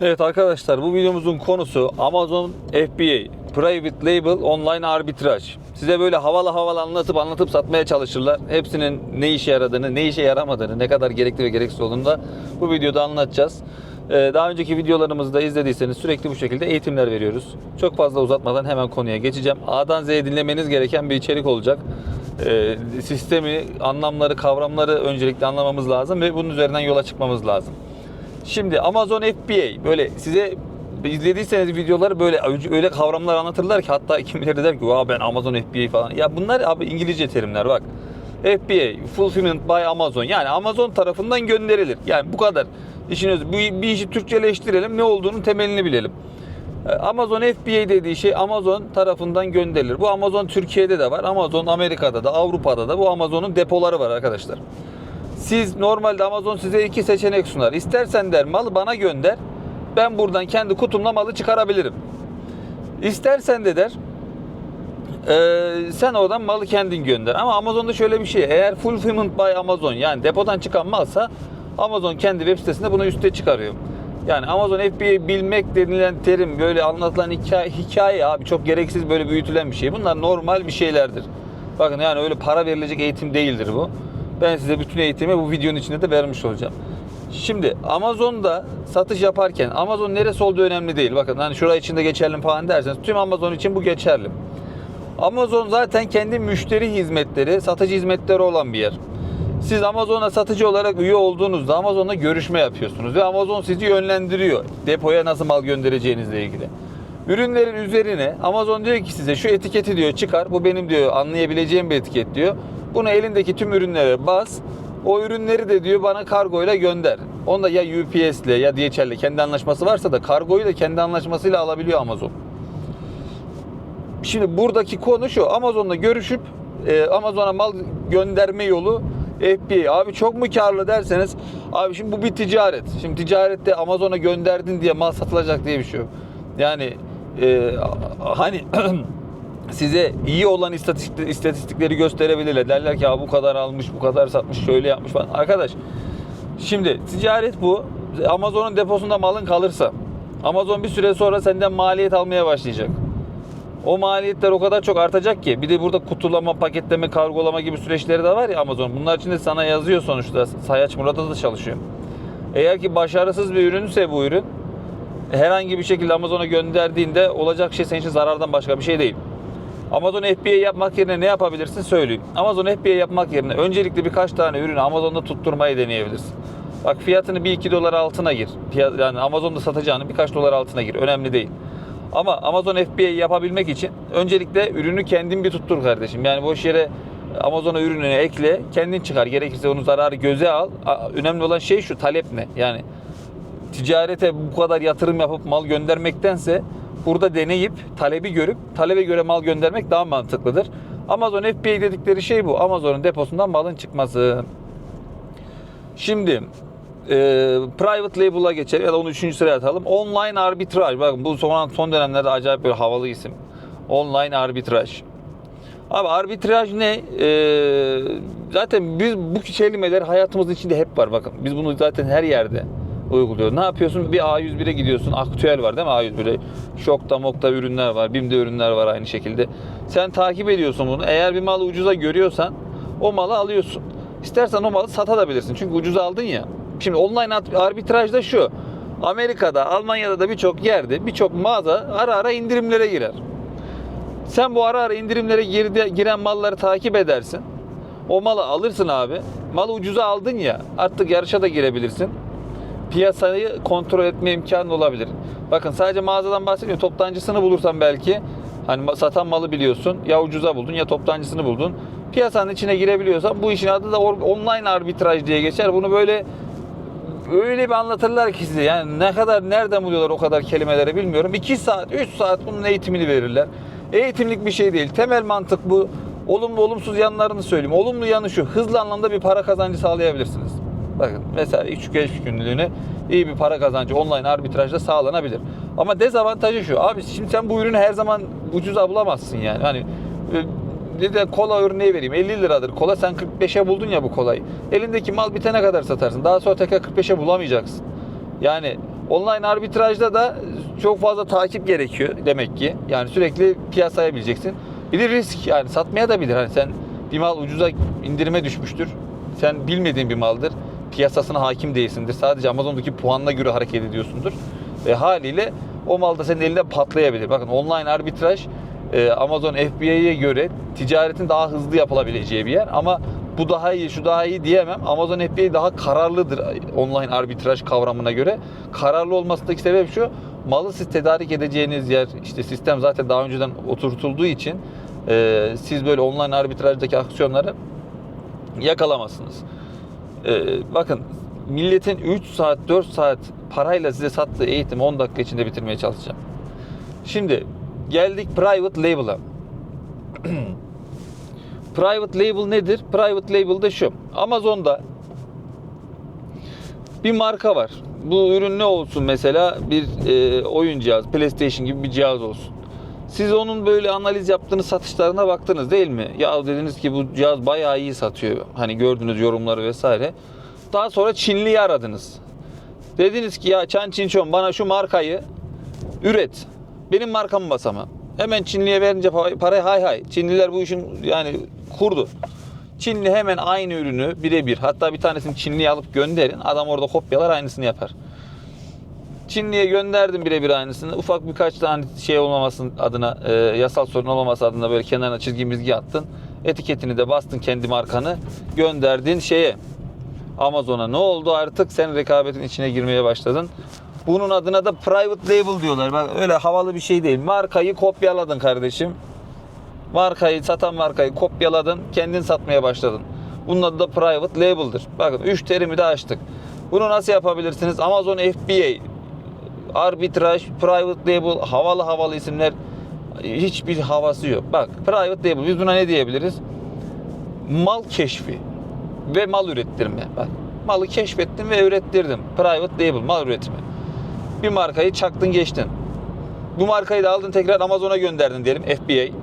Evet arkadaşlar bu videomuzun konusu Amazon FBA Private Label Online Arbitraj. Size böyle havalı havalı anlatıp anlatıp satmaya çalışırlar. Hepsinin ne işe yaradığını, ne işe yaramadığını, ne kadar gerekli ve gereksiz olduğunu da bu videoda anlatacağız. Ee, Daha önceki videolarımızda izlediyseniz sürekli bu şekilde eğitimler veriyoruz. Çok fazla uzatmadan hemen konuya geçeceğim. A'dan Z'ye dinlemeniz gereken bir içerik olacak. Ee, Sistemi, anlamları, kavramları öncelikle anlamamız lazım ve bunun üzerinden yola çıkmamız lazım. Şimdi Amazon FBA böyle size izlediyseniz videoları böyle öyle kavramlar anlatırlar ki hatta kimileri der ki Vaa ben Amazon FBA falan. Ya bunlar abi İngilizce terimler bak. FBA Fulfillment by Amazon yani Amazon tarafından gönderilir. Yani bu kadar. İşin. Bu bir işi Türkçeleştirelim ne olduğunun temelini bilelim. Ee, Amazon FBA dediği şey Amazon tarafından gönderilir. Bu Amazon Türkiye'de de var. Amazon Amerika'da da Avrupa'da da bu Amazon'un depoları var arkadaşlar. Siz normalde Amazon size iki seçenek sunar. İstersen der malı bana gönder. Ben buradan kendi kutumla malı çıkarabilirim. İstersen de der "Ee, sen oradan malı kendin gönder. Ama Amazon'da şöyle bir şey. Eğer fulfillment by Amazon yani depodan çıkan malsa Amazon kendi web sitesinde bunu üste çıkarıyor. Yani Amazon FBA bilmek denilen terim böyle anlatılan hikaye, hikaye abi çok gereksiz böyle büyütülen bir şey. Bunlar normal bir şeylerdir. Bakın yani öyle para verilecek eğitim değildir bu. Ben size bütün eğitimi bu videonun içinde de vermiş olacağım. Şimdi Amazon'da satış yaparken Amazon neresi olduğu önemli değil. Bakın hani şuraya içinde geçerli falan derseniz tüm Amazon için bu geçerli. Amazon zaten kendi müşteri hizmetleri, satıcı hizmetleri olan bir yer. Siz Amazon'a satıcı olarak üye olduğunuzda Amazon'la görüşme yapıyorsunuz ve Amazon sizi yönlendiriyor depoya nasıl mal göndereceğinizle ilgili. Ürünlerin üzerine Amazon diyor ki size şu etiketi diyor çıkar. Bu benim diyor anlayabileceğim bir etiket diyor. Bunu elindeki tüm ürünlere bas. O ürünleri de diyor bana kargoyla gönder. Onu da ya UPS'le ya DHL'le kendi anlaşması varsa da kargoyu da kendi anlaşmasıyla alabiliyor Amazon. Şimdi buradaki konu şu. Amazon'la görüşüp e, Amazon'a mal gönderme yolu FBA. Abi çok mu karlı derseniz abi şimdi bu bir ticaret. Şimdi ticarette Amazon'a gönderdin diye mal satılacak diye bir şey yok. Yani e, hani size iyi olan istatistik, istatistikleri gösterebilirler. Derler ki bu kadar almış, bu kadar satmış, şöyle yapmış falan. Arkadaş şimdi ticaret bu. Amazon'un deposunda malın kalırsa Amazon bir süre sonra senden maliyet almaya başlayacak. O maliyetler o kadar çok artacak ki. Bir de burada kutulama, paketleme, kargolama gibi süreçleri de var ya Amazon. Bunlar için de sana yazıyor sonuçta. Sayaç Murat'a da çalışıyor. Eğer ki başarısız bir ürünse bu ürün herhangi bir şekilde Amazon'a gönderdiğinde olacak şey senin için zarardan başka bir şey değil. Amazon FBA yapmak yerine ne yapabilirsin söyleyeyim. Amazon FBA yapmak yerine öncelikle birkaç tane ürünü Amazon'da tutturmayı deneyebilirsin. Bak fiyatını 1-2 dolar altına gir. Yani Amazon'da satacağını birkaç dolar altına gir. Önemli değil. Ama Amazon FBA yapabilmek için öncelikle ürünü kendin bir tuttur kardeşim. Yani boş yere Amazon'a ürününü ekle, kendin çıkar. Gerekirse onun zararı göze al. Önemli olan şey şu, talep ne? Yani ticarete bu kadar yatırım yapıp mal göndermektense burada deneyip talebi görüp talebe göre mal göndermek daha mantıklıdır. Amazon FBA dedikleri şey bu. Amazon'un deposundan malın çıkması. Şimdi e, private label'a geçelim ya da onu üçüncü sıraya atalım. Online arbitraj. Bakın bu son, son dönemlerde acayip böyle havalı isim. Online arbitraj. Abi arbitraj ne? Ee, zaten biz bu kelimeler hayatımızın içinde hep var. Bakın biz bunu zaten her yerde uyguluyoruz. Ne yapıyorsun? Bir A101'e gidiyorsun. Aktüel var değil mi A101'e? Şokta mokta ürünler var. BİM'de ürünler var aynı şekilde. Sen takip ediyorsun bunu. Eğer bir malı ucuza görüyorsan o malı alıyorsun. İstersen o malı satabilirsin. Çünkü ucuza aldın ya. Şimdi online arbitrajda şu. Amerika'da, Almanya'da da birçok yerde birçok mağaza ara ara indirimlere girer. Sen bu ara ara indirimlere girdi, giren malları takip edersin. O malı alırsın abi. Malı ucuza aldın ya artık yarışa da girebilirsin. Piyasayı kontrol etme imkanı olabilir. Bakın sadece mağazadan bahsetmiyorum. Toptancısını bulursan belki hani satan malı biliyorsun. Ya ucuza buldun ya toptancısını buldun. Piyasanın içine girebiliyorsan bu işin adı da online arbitraj diye geçer. Bunu böyle öyle bir anlatırlar ki size. Yani ne kadar nereden buluyorlar o kadar kelimeleri bilmiyorum. 2 saat, 3 saat bunun eğitimini verirler. Eğitimlik bir şey değil. Temel mantık bu. Olumlu olumsuz yanlarını söyleyeyim. Olumlu yanı şu. Hızlı anlamda bir para kazancı sağlayabilirsiniz. Bakın mesela 3-5 günlüğüne iyi bir para kazancı online arbitrajda sağlanabilir. Ama dezavantajı şu. Abi şimdi sen bu ürünü her zaman ucuza bulamazsın yani. Hani e, bir de kola örneği vereyim. 50 liradır kola. Sen 45'e buldun ya bu kolayı. Elindeki mal bitene kadar satarsın. Daha sonra tekrar 45'e bulamayacaksın. Yani Online arbitrajda da çok fazla takip gerekiyor demek ki. Yani sürekli piyasaya bileceksin. Bir de risk yani satmaya da bilir. Hani sen bir mal ucuza indirime düşmüştür. Sen bilmediğin bir maldır. Piyasasına hakim değilsindir. Sadece Amazon'daki puanına göre hareket ediyorsundur. Ve haliyle o mal da senin elinde patlayabilir. Bakın online arbitraj e, Amazon FBA'ya göre ticaretin daha hızlı yapılabileceği bir yer ama bu daha iyi, şu daha iyi diyemem. Amazon FBA daha kararlıdır online arbitraj kavramına göre. Kararlı olmasındaki sebep şu. Malı siz tedarik edeceğiniz yer, işte sistem zaten daha önceden oturtulduğu için e, siz böyle online arbitrajdaki aksiyonları yakalamazsınız. E, bakın milletin 3 saat, 4 saat parayla size sattığı eğitimi 10 dakika içinde bitirmeye çalışacağım. Şimdi geldik private label'a. private label nedir? Private label de şu. Amazon'da bir marka var. Bu ürün ne olsun mesela? Bir e, oyun cihaz, PlayStation gibi bir cihaz olsun. Siz onun böyle analiz yaptığınız satışlarına baktınız değil mi? Ya dediniz ki bu cihaz bayağı iyi satıyor. Hani gördünüz yorumları vesaire. Daha sonra Çinliyi aradınız. Dediniz ki ya Çan Çinçon bana şu markayı üret. Benim markamı basamam. Hemen Çinliye verince pa- parayı hay hay. Çinliler bu işin yani kurdu. Çinli hemen aynı ürünü birebir hatta bir tanesini Çinliye alıp gönderin. Adam orada kopyalar aynısını yapar. Çinli'ye gönderdim birebir aynısını. Ufak birkaç tane şey olmamasın adına, e, yasal sorun olmaması adına böyle kenarına çizgi mizgi attın. Etiketini de bastın kendi markanı. Gönderdin şeye. Amazon'a ne oldu artık sen rekabetin içine girmeye başladın. Bunun adına da private label diyorlar. Bak öyle havalı bir şey değil. Markayı kopyaladın kardeşim. Markayı satan markayı kopyaladın, kendin satmaya başladın. Bunun adı da private label'dır. Bakın 3 terimi de açtık. Bunu nasıl yapabilirsiniz? Amazon FBA, arbitraj, private label, havalı havalı isimler hiçbir havası yok. Bak private label biz buna ne diyebiliriz? Mal keşfi ve mal ürettirme. Bak malı keşfettim ve ürettirdim. Private label, mal üretimi. Bir markayı çaktın geçtin. Bu markayı da aldın tekrar Amazon'a gönderdin diyelim FBA.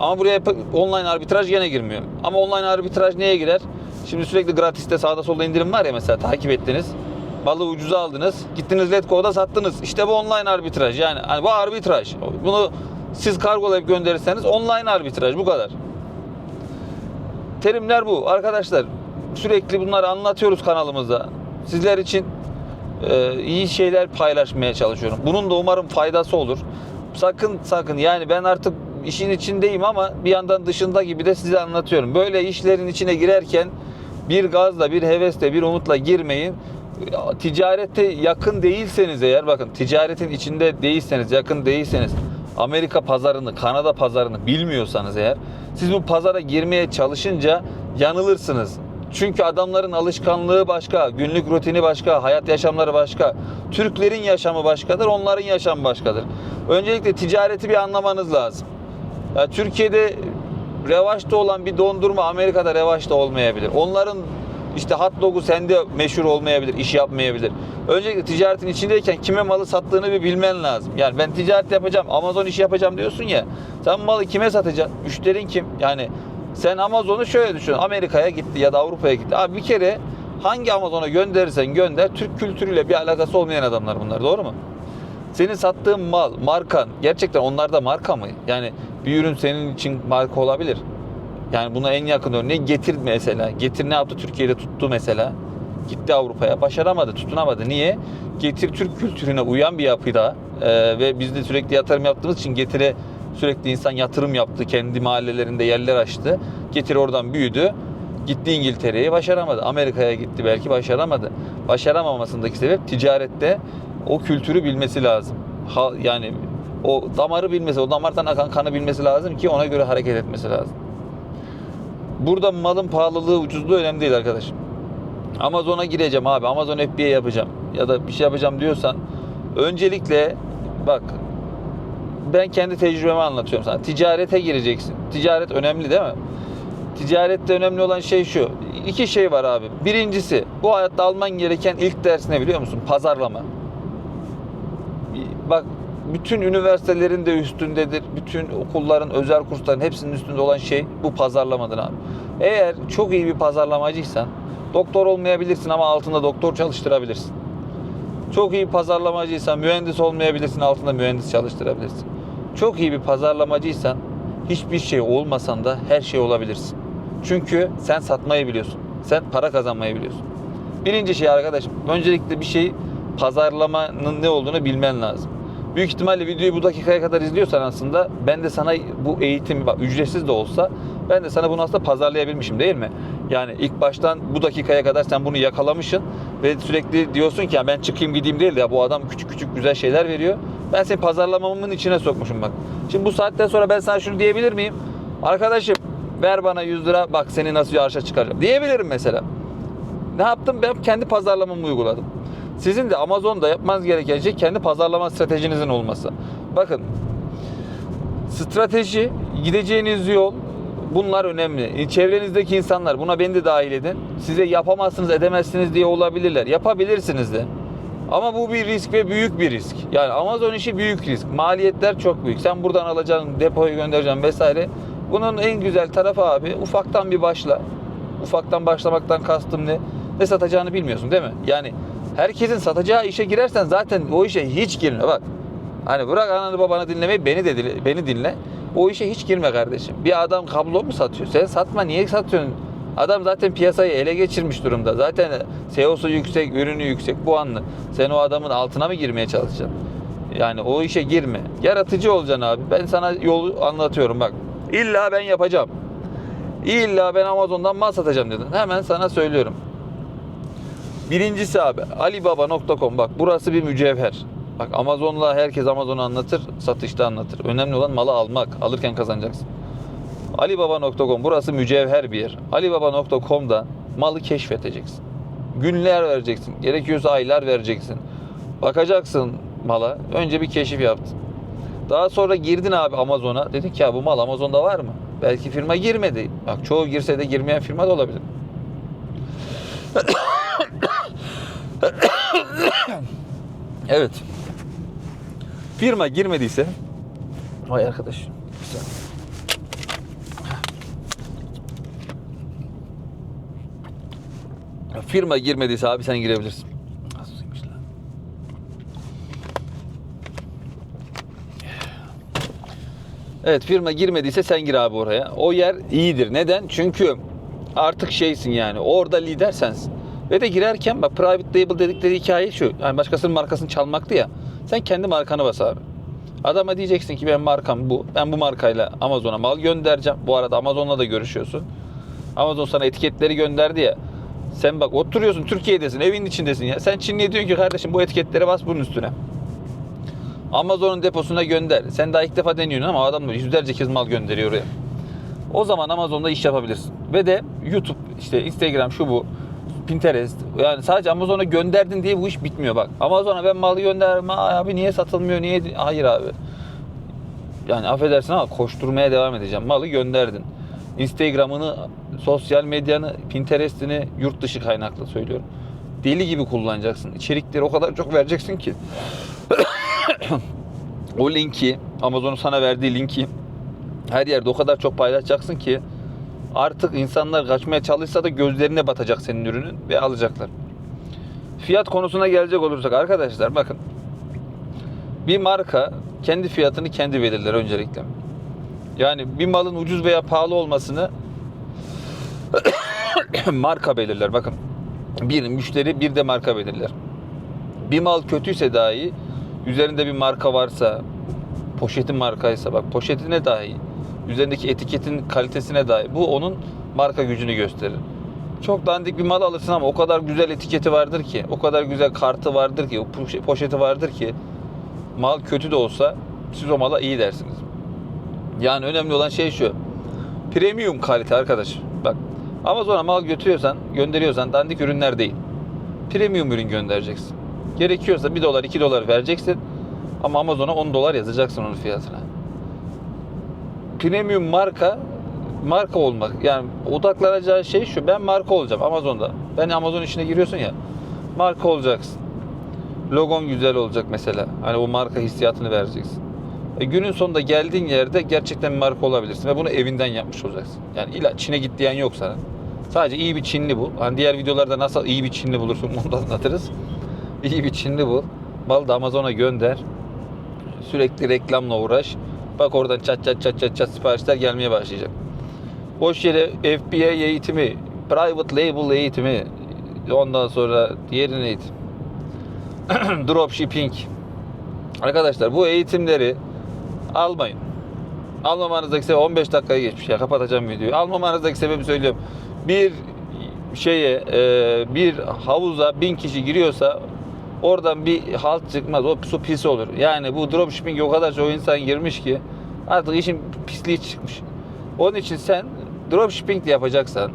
Ama buraya online arbitraj gene girmiyor. Ama online arbitraj neye girer? Şimdi sürekli gratiste sağda solda indirim var ya mesela takip ettiniz. Malı ucuza aldınız. Gittiniz Letgo'da sattınız. İşte bu online arbitraj. Yani hani bu arbitraj. Bunu siz kargolayıp gönderirseniz online arbitraj bu kadar. Terimler bu. Arkadaşlar sürekli bunları anlatıyoruz kanalımızda. Sizler için e, iyi şeyler paylaşmaya çalışıyorum. Bunun da umarım faydası olur. Sakın sakın yani ben artık işin içindeyim ama bir yandan dışında gibi de size anlatıyorum. Böyle işlerin içine girerken bir gazla, bir hevesle, bir umutla girmeyin. Ticarete yakın değilseniz eğer bakın ticaretin içinde değilseniz, yakın değilseniz Amerika pazarını, Kanada pazarını bilmiyorsanız eğer siz bu pazara girmeye çalışınca yanılırsınız. Çünkü adamların alışkanlığı başka, günlük rutini başka, hayat yaşamları başka. Türklerin yaşamı başkadır, onların yaşamı başkadır. Öncelikle ticareti bir anlamanız lazım. Ya Türkiye'de revaçta olan bir dondurma Amerika'da revaçta olmayabilir. Onların işte hot dog'u sende meşhur olmayabilir, iş yapmayabilir. Öncelikle ticaretin içindeyken kime malı sattığını bir bilmen lazım. Yani ben ticaret yapacağım, Amazon işi yapacağım diyorsun ya. Sen malı kime satacaksın? Müşterin kim? Yani sen Amazon'u şöyle düşün. Amerika'ya gitti ya da Avrupa'ya gitti. Abi bir kere hangi Amazon'a gönderirsen gönder Türk kültürüyle bir alakası olmayan adamlar bunlar. Doğru mu? Senin sattığın mal, markan gerçekten onlar da marka mı? Yani bir ürün senin için marka olabilir. Yani buna en yakın örneği Getir mesela. Getir ne yaptı? Türkiye'de tuttu mesela. Gitti Avrupa'ya. Başaramadı, tutunamadı. Niye? Getir Türk kültürüne uyan bir yapıda ee, ve biz de sürekli yatırım yaptığımız için Getir'e sürekli insan yatırım yaptı. Kendi mahallelerinde yerler açtı. Getir oradan büyüdü. Gitti İngiltere'ye başaramadı. Amerika'ya gitti belki başaramadı. Başaramamasındaki sebep ticarette o kültürü bilmesi lazım. Ha, yani o damarı bilmesi, o damardan akan kanı bilmesi lazım ki ona göre hareket etmesi lazım. Burada malın pahalılığı, ucuzluğu önemli değil arkadaş. Amazon'a gireceğim abi, Amazon FBA yapacağım ya da bir şey yapacağım diyorsan öncelikle bak ben kendi tecrübemi anlatıyorum sana. Ticarete gireceksin. Ticaret önemli değil mi? Ticarette önemli olan şey şu. İki şey var abi. Birincisi bu hayatta alman gereken ilk ders ne biliyor musun? Pazarlama. Bak bütün üniversitelerin de üstündedir. Bütün okulların, özel kursların hepsinin üstünde olan şey bu pazarlamadır abi. Eğer çok iyi bir pazarlamacıysan doktor olmayabilirsin ama altında doktor çalıştırabilirsin. Çok iyi pazarlamacıysan mühendis olmayabilirsin, altında mühendis çalıştırabilirsin. Çok iyi bir pazarlamacıysan hiçbir şey olmasan da her şey olabilirsin. Çünkü sen satmayı biliyorsun. Sen para kazanmayı biliyorsun. Birinci şey arkadaşım, öncelikle bir şey pazarlamanın ne olduğunu bilmen lazım. Büyük ihtimalle videoyu bu dakikaya kadar izliyorsan aslında ben de sana bu eğitim bak ücretsiz de olsa ben de sana bunu aslında pazarlayabilmişim değil mi? Yani ilk baştan bu dakikaya kadar sen bunu yakalamışsın ve sürekli diyorsun ki ya ben çıkayım gideyim değil de ya bu adam küçük küçük güzel şeyler veriyor. Ben seni pazarlamamın içine sokmuşum bak. Şimdi bu saatten sonra ben sana şunu diyebilir miyim? Arkadaşım ver bana 100 lira bak seni nasıl arşa çıkaracağım diyebilirim mesela. Ne yaptım? Ben kendi pazarlamamı uyguladım. Sizin de Amazon'da yapmanız gereken şey kendi pazarlama stratejinizin olması. Bakın strateji, gideceğiniz yol bunlar önemli. Çevrenizdeki insanlar buna beni de dahil edin. Size yapamazsınız, edemezsiniz diye olabilirler. Yapabilirsiniz de. Ama bu bir risk ve büyük bir risk. Yani Amazon işi büyük risk. Maliyetler çok büyük. Sen buradan alacaksın, depoya göndereceksin vesaire. Bunun en güzel tarafı abi ufaktan bir başla. Ufaktan başlamaktan kastım ne? Ne satacağını bilmiyorsun değil mi? Yani herkesin satacağı işe girersen zaten o işe hiç girme bak. Hani bırak ananı babanı dinlemeyi beni de beni dinle. O işe hiç girme kardeşim. Bir adam kablo mu satıyor? Sen satma niye satıyorsun? Adam zaten piyasayı ele geçirmiş durumda. Zaten SEO'su yüksek, ürünü yüksek bu anlı. Sen o adamın altına mı girmeye çalışacaksın? Yani o işe girme. Yaratıcı olacaksın abi. Ben sana yolu anlatıyorum bak. İlla ben yapacağım. İlla ben Amazon'dan mal satacağım dedin. Hemen sana söylüyorum. Birincisi abi alibaba.com bak burası bir mücevher. Bak Amazon'la herkes Amazon'u anlatır, satışta anlatır. Önemli olan malı almak. Alırken kazanacaksın. Alibaba.com burası mücevher bir yer. Alibaba.com'da malı keşfedeceksin. Günler vereceksin. Gerekiyorsa aylar vereceksin. Bakacaksın mala. Önce bir keşif yaptın. Daha sonra girdin abi Amazon'a. Dedik ya bu mal Amazon'da var mı? Belki firma girmedi. Bak çoğu girse de girmeyen firma da olabilir. evet. Firma girmediyse Vay arkadaş. Saniye. Firma girmediyse abi sen girebilirsin. Evet firma girmediyse sen gir abi oraya. O yer iyidir. Neden? Çünkü artık şeysin yani. Orada lider sensin. Ve de girerken bak private label dedikleri hikaye şu. Yani başkasının markasını çalmaktı ya. Sen kendi markanı bas abi. Adama diyeceksin ki benim markam bu. Ben bu markayla Amazon'a mal göndereceğim. Bu arada Amazon'la da görüşüyorsun. Amazon sana etiketleri gönderdi ya. Sen bak oturuyorsun Türkiye'desin, evin içindesin ya. Sen Çinli'ye diyorsun ki kardeşim bu etiketleri bas bunun üstüne. Amazon'un deposuna gönder. Sen daha ilk defa deniyorsun ama adam da yüzlerce kez mal gönderiyor oraya. O zaman Amazon'da iş yapabilirsin. Ve de YouTube, işte Instagram şu bu, Pinterest. Yani sadece Amazon'a gönderdin diye bu iş bitmiyor bak. Amazon'a ben malı gönderdim. Aa, abi niye satılmıyor? Niye? Hayır abi. Yani affedersin ama koşturmaya devam edeceğim. Malı gönderdin. Instagram'ını, sosyal medyanı, Pinterest'ini yurt dışı kaynaklı söylüyorum. Deli gibi kullanacaksın. İçerikleri o kadar çok vereceksin ki. o linki, Amazon'un sana verdiği linki her yerde o kadar çok paylaşacaksın ki artık insanlar kaçmaya çalışsa da gözlerine batacak senin ürünün ve alacaklar. Fiyat konusuna gelecek olursak arkadaşlar bakın. Bir marka kendi fiyatını kendi belirler öncelikle. Yani bir malın ucuz veya pahalı olmasını marka belirler. Bakın. Bir müşteri bir de marka belirler. Bir mal kötüyse dahi üzerinde bir marka varsa poşetin markaysa bak poşetine dahi üzerindeki etiketin kalitesine dahi bu onun marka gücünü gösterir. Çok dandik bir mal alırsın ama o kadar güzel etiketi vardır ki, o kadar güzel kartı vardır ki, o poşe- poşeti vardır ki mal kötü de olsa siz o mala iyi dersiniz. Yani önemli olan şey şu. Premium kalite arkadaş. Bak Amazon'a mal götürüyorsan, gönderiyorsan dandik ürünler değil. Premium ürün göndereceksin. Gerekiyorsa 1 dolar 2 dolar vereceksin. Ama Amazon'a 10 dolar yazacaksın onun fiyatına. Premium marka marka olmak. Yani odaklanacağı şey şu. Ben marka olacağım Amazon'da. Ben Amazon işine giriyorsun ya. Marka olacaksın. Logon güzel olacak mesela. Hani o marka hissiyatını vereceksin. E, günün sonunda geldiğin yerde gerçekten marka olabilirsin ve bunu evinden yapmış olacaksın. Yani illa Çin'e git diyen yok sana. Sadece iyi bir Çinli bul. Hani diğer videolarda nasıl iyi bir Çinli bulursun onu da anlatırız. İyi bir Çinli bul. Malı da Amazon'a gönder. Sürekli reklamla uğraş. Bak oradan çat çat çat çat çat siparişler gelmeye başlayacak. Boş yere FBA eğitimi, private label eğitimi, ondan sonra diğeri neydi? Dropshipping. Arkadaşlar bu eğitimleri almayın. Almamanızdaki sebep 15 dakikaya geçmiş ya kapatacağım videoyu. Almamanızdaki sebebi söylüyorum. Bir şeye e, bir havuza bin kişi giriyorsa oradan bir halt çıkmaz. O su pis olur. Yani bu dropshipping o kadar çok insan girmiş ki artık işin pisliği çıkmış. Onun için sen dropshipping de yapacaksan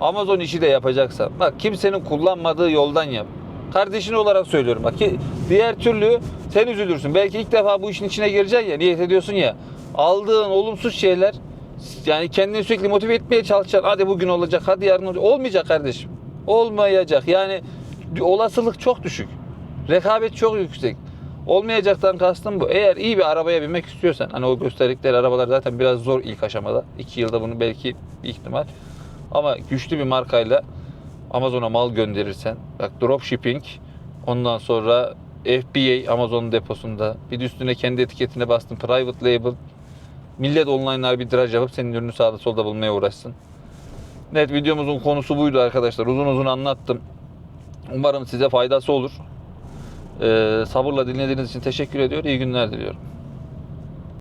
Amazon işi de yapacaksan bak kimsenin kullanmadığı yoldan yap. Kardeşin olarak söylüyorum bak ki diğer türlü sen üzülürsün. Belki ilk defa bu işin içine gireceksin ya niyet ediyorsun ya. Aldığın olumsuz şeyler yani kendini sürekli motive etmeye çalışacaksın. Hadi bugün olacak, hadi yarın olacak. Olmayacak kardeşim. Olmayacak. Yani olasılık çok düşük. Rekabet çok yüksek. Olmayacaktan kastım bu. Eğer iyi bir arabaya binmek istiyorsan, hani o gösterdikleri arabalar zaten biraz zor ilk aşamada. 2 yılda bunu belki bir ihtimal. Ama güçlü bir markayla Amazon'a mal gönderirsen, bak dropshipping, ondan sonra FBA Amazon deposunda, bir de üstüne kendi etiketine bastın private label, millet online arbitraj yapıp senin ürünü sağda solda bulmaya uğraşsın. Evet videomuzun konusu buydu arkadaşlar. Uzun uzun anlattım. Umarım size faydası olur. Ee, sabırla dinlediğiniz için teşekkür ediyor. İyi günler diliyorum.